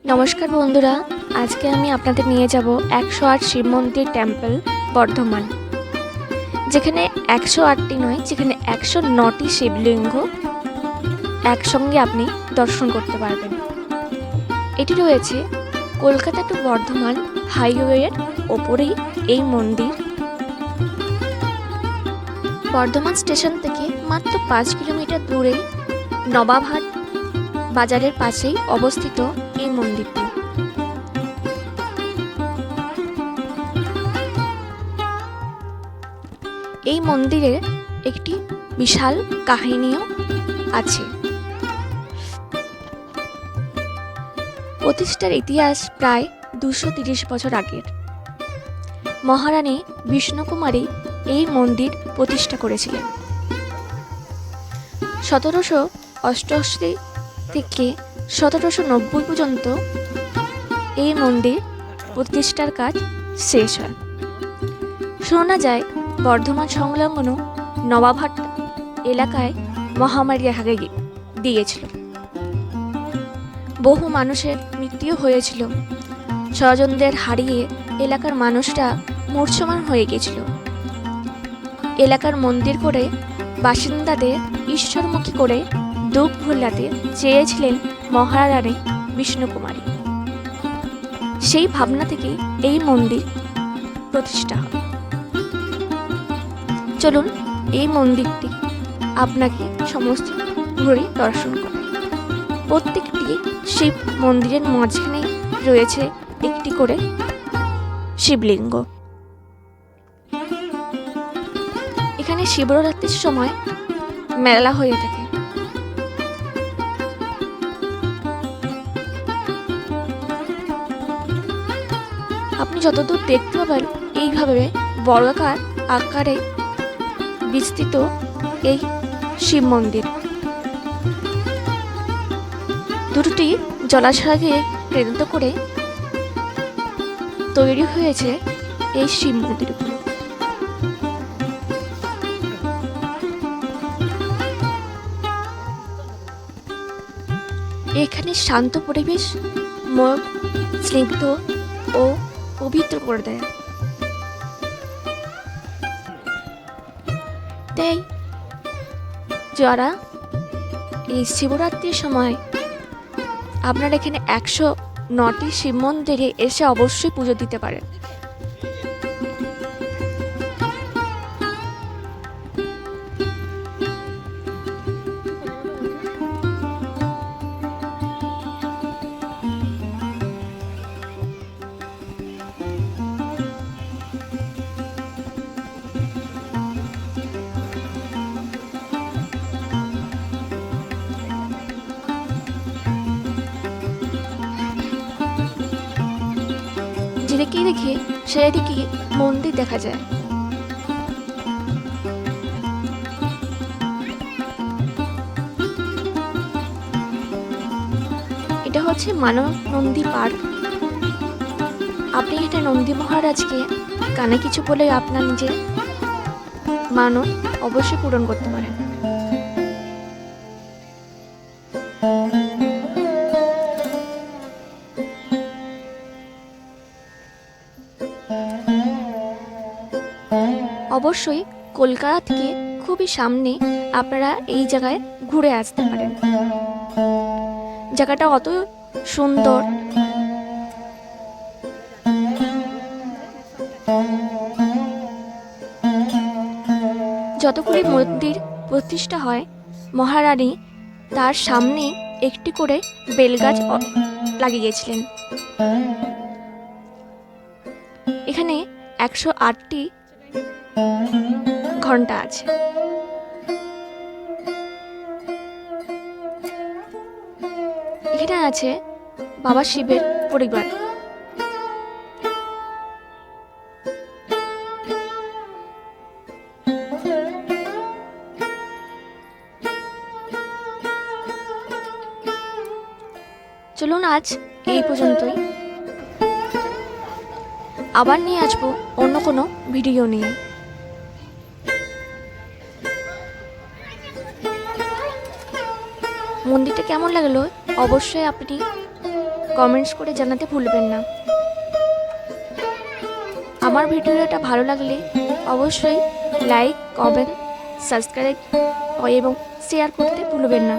নমস্কার বন্ধুরা, আজকে আমি আপনাদের নিয়ে যাব একশো আট শিব মন্দির টেম্পল বর্ধমান। যেখানে একশো আটটি নয়, যেখানে একশো নটি শিবলিঙ্গ একসঙ্গে আপনি দর্শন করতে পারবেন। এটি রয়েছে কলকাতা টু বর্ধমান হাইওয়ের ওপরেই এই মন্দির। বর্ধমান স্টেশন থেকে মাত্র পাঁচ কিলোমিটার দূরে নবাবহাট বাজারের পাশেই অবস্থিত এই মন্দিরটি। এই মন্দিরে একটি বিশাল কাহিনীও আছে। প্রতিষ্ঠার ইতিহাস প্রায় দুশো তিরিশ বছর আগের। মহারানী বিষ্ণুকুমারী এই মন্দির প্রতিষ্ঠা করেছিলেন। সতেরোশো অষ্টআশি থেকে সতেরোশো নব্বই পর্যন্ত এই মন্দির প্রতিষ্ঠার কাজ শেষ হয়। শোনা যায়, বর্ধমান সংলগ্ন নবাবহাট এলাকায় মহামারী দেখা দিয়েছিল। বহু মানুষের মৃত্যু হয়েছিল। স্বজনদের হারিয়ে এলাকার মানুষরা মূর্ছমান হয়ে গেছিল। এলাকার মন্দির করে বাসিন্দাদের ঈশ্বরমুখী করে দুঃখ ভুলাতে চেয়েছিলেন মহারানী বিষ্ণুকুমারী। সেই ভাবনা থেকে এই মন্দির প্রতিষ্ঠা হয়। চলুন এই মন্দিরটি আপনাকে সমস্ত ঘুরে দর্শন করে প্রত্যেকটি শিব মন্দিরের মাঝখানে রয়েছে একটি করে শিবলিঙ্গ। এখানে শিবরাত্রির সময় মেলা হয়ে থাকে। যতদূর দেখতে পাবেন, এইভাবে বর্গাকার আকারে বিস্তৃত এই শিব মন্দির। দুটি জলাশয়কে কেন্দ্র করে তৈরি হয়েছে এই শিব মন্দিরগুলো এখানে শান্ত পরিবেশ, মন স্নিগ্ধ ও পবিত্র করে দেয়। তাই যারা এই শিবরাত্রির সময় আপনারা এখানে একশো নটি শিব মন্দিরে এসে অবশ্যই পুজো দিতে পারেন। যেদিকে দেখে সেদিকে মন্দির দেখা যায়। এটা হচ্ছে মানব নন্দী পার্ক। আপনি এটা নন্দী মহারাজকে কানে কিছু বলে আপনার নিজের মানব অবশ্যই পূরণ করতে পারেন। অবশ্যই কলকাতা থেকে খুবই সামনে আপনারা এই জায়গায় ঘুরে আসতে পারেন। জায়গাটা অত সুন্দর। যতগুলি মন্দির প্রতিষ্ঠা হয়, মহারানী তার সামনে একটি করে বেলগাছ লাগিয়েছিলেন। এখানে একশো আটটি ঘণ্টা আছে। এখানে আছে বাবা শিবের পরিবার। চলুন আজ এই পর্যন্তই। আবার নিয়ে আসব অন্য কোনো ভিডিও নিয়ে। মন্দিরটা কেমন লাগল? অবশ্যই আপনি কমেন্টস করে জানাতে ভুলবেন না। আমার ভিডিওটা ভালো লাগলে অবশ্যই লাইক কমেন্ট সাবস্ক্রাইব এবং শেয়ার করতে ভুলবেন না।